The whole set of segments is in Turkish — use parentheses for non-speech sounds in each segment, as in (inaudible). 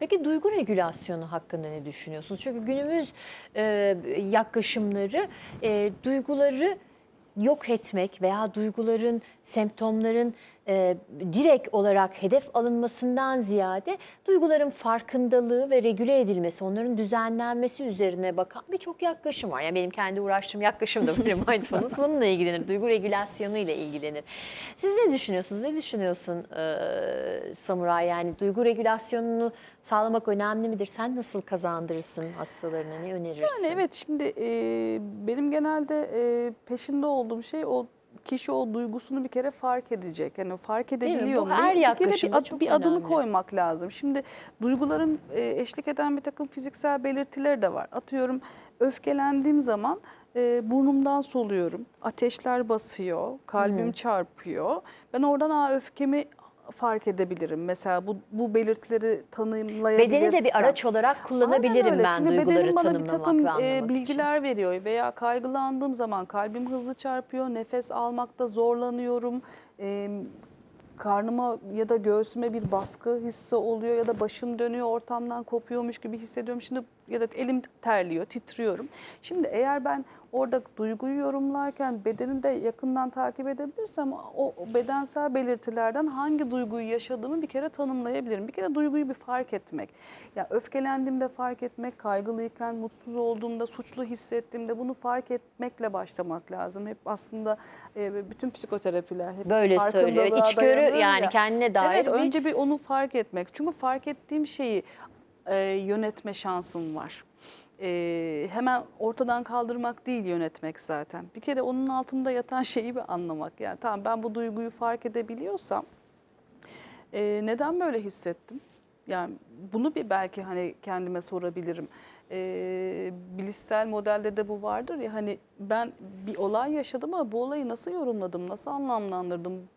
Peki duygu regülasyonu hakkında ne düşünüyorsunuz? Çünkü günümüz e, yaklaşımları e, duyguları yok etmek veya duyguların, semptomların e, direkt olarak hedef alınmasından ziyade duyguların farkındalığı ve regüle edilmesi, onların düzenlenmesi üzerine bakan birçok yaklaşım var. Yani benim kendi uğraştığım yaklaşım da böyle (laughs) mindfulness (laughs) bununla ilgilenir. Duygu regülasyonu ile ilgilenir. Siz ne düşünüyorsunuz? Ne düşünüyorsun e, Samuray? Yani duygu regülasyonunu sağlamak önemli midir? Sen nasıl kazandırırsın hastalarına? Ne önerirsin? Yani evet şimdi e, benim genelde e, peşinde olduğum şey o kişi o duygusunu bir kere fark edecek. Yani fark edebiliyor mu? her Bir bir, yaklaşımda ad- çok bir adını önemli. koymak lazım. Şimdi duyguların e, eşlik eden bir takım fiziksel belirtileri de var. Atıyorum öfkelendiğim zaman e, burnumdan soluyorum. Ateşler basıyor, kalbim çarpıyor. Ben oradan Aa, öfkemi fark edebilirim. Mesela bu bu belirtileri tanımlayabilirsem. Bedeni de bir araç olarak kullanabilirim Aynen öyle. ben Çünkü duyguları bana bir tanımlamak takım ve anlamak e, için. bilgiler veriyor veya kaygılandığım zaman kalbim hızlı çarpıyor, nefes almakta zorlanıyorum. E, karnıma ya da göğsüme bir baskı hissi oluyor ya da başım dönüyor ortamdan kopuyormuş gibi hissediyorum. Şimdi ya da elim terliyor, titriyorum. Şimdi eğer ben orada duyguyu yorumlarken bedeni de yakından takip edebilirsem o bedensel belirtilerden hangi duyguyu yaşadığımı bir kere tanımlayabilirim. Bir kere duyguyu bir fark etmek. Ya öfkelendiğimde fark etmek, kaygılıyken, mutsuz olduğumda, suçlu hissettiğimde bunu fark etmekle başlamak lazım. Hep aslında e, bütün psikoterapiler hep Böyle söylüyor. İçgörü yani ya. kendine dair Evet bir- önce bir onu fark etmek. Çünkü fark ettiğim şeyi e, yönetme şansım var. E, hemen ortadan kaldırmak değil yönetmek zaten. Bir kere onun altında yatan (laughs) şeyi bir anlamak. Yani tamam ben bu duyguyu fark edebiliyorsam e, neden böyle hissettim? Yani bunu bir belki hani kendime sorabilirim. E, bilişsel modelde de bu vardır ya hani ben bir olay yaşadım ama bu olayı nasıl yorumladım, nasıl anlamlandırdım?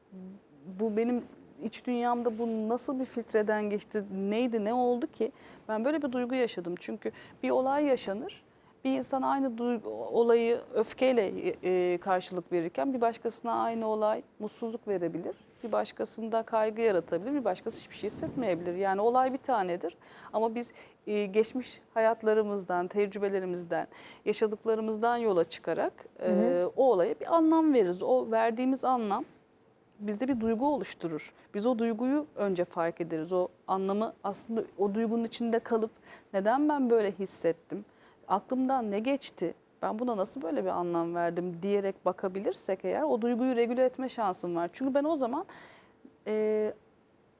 Bu benim iç dünyamda bu nasıl bir filtreden geçti, neydi, ne oldu ki? Ben böyle bir duygu yaşadım. Çünkü bir olay yaşanır. Bir insan aynı duygu, olayı öfkeyle e, karşılık verirken bir başkasına aynı olay mutsuzluk verebilir. Bir başkasında kaygı yaratabilir, bir başkası hiçbir şey hissetmeyebilir. Yani olay bir tanedir ama biz e, geçmiş hayatlarımızdan, tecrübelerimizden, yaşadıklarımızdan yola çıkarak e, o olaya bir anlam veririz. O verdiğimiz anlam bizde bir duygu oluşturur. Biz o duyguyu önce fark ederiz. O anlamı aslında o duygunun içinde kalıp neden ben böyle hissettim? Aklımdan ne geçti? Ben buna nasıl böyle bir anlam verdim diyerek bakabilirsek eğer o duyguyu regüle etme şansım var. Çünkü ben o zaman e,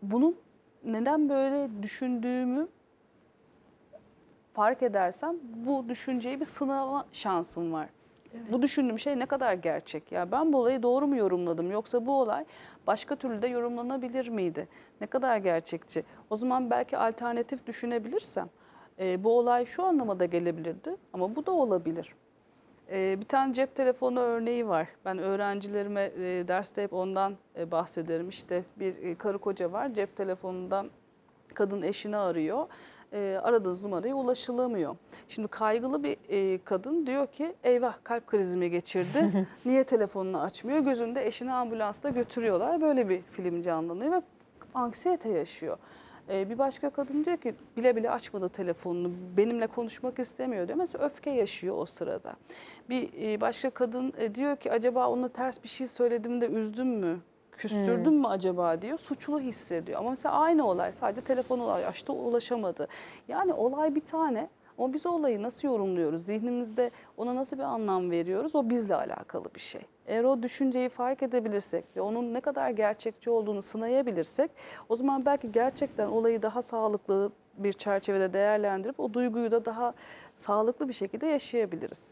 bunun neden böyle düşündüğümü fark edersem bu düşünceyi bir sınava şansım var. Bu düşündüğüm şey ne kadar gerçek? Ya ben bu olayı doğru mu yorumladım yoksa bu olay başka türlü de yorumlanabilir miydi? Ne kadar gerçekçi? O zaman belki alternatif düşünebilirsem e, bu olay şu anlamada gelebilirdi ama bu da olabilir. E, bir tane cep telefonu örneği var. Ben öğrencilerime e, derste hep ondan e, bahsederim. İşte bir e, karı koca var cep telefonundan kadın eşini arıyor. E, aradığınız numaraya ulaşılamıyor. Şimdi kaygılı bir e, kadın diyor ki eyvah kalp krizimi geçirdi. (laughs) Niye telefonunu açmıyor? Gözünde eşini ambulansla götürüyorlar. Böyle bir film canlanıyor ve anksiyete yaşıyor. E, bir başka kadın diyor ki bile bile açmadı telefonunu benimle konuşmak istemiyor diyor. Mesela öfke yaşıyor o sırada. Bir e, başka kadın e, diyor ki acaba ona ters bir şey söyledim de üzdüm mü? Küstürdüm mü acaba diyor. Suçlu hissediyor. Ama mesela aynı olay sadece telefonu açtı ulaşamadı. Yani olay bir tane ama biz o olayı nasıl yorumluyoruz? Zihnimizde ona nasıl bir anlam veriyoruz? O bizle alakalı bir şey. Eğer o düşünceyi fark edebilirsek ve onun ne kadar gerçekçi olduğunu sınayabilirsek o zaman belki gerçekten olayı daha sağlıklı bir çerçevede değerlendirip o duyguyu da daha sağlıklı bir şekilde yaşayabiliriz.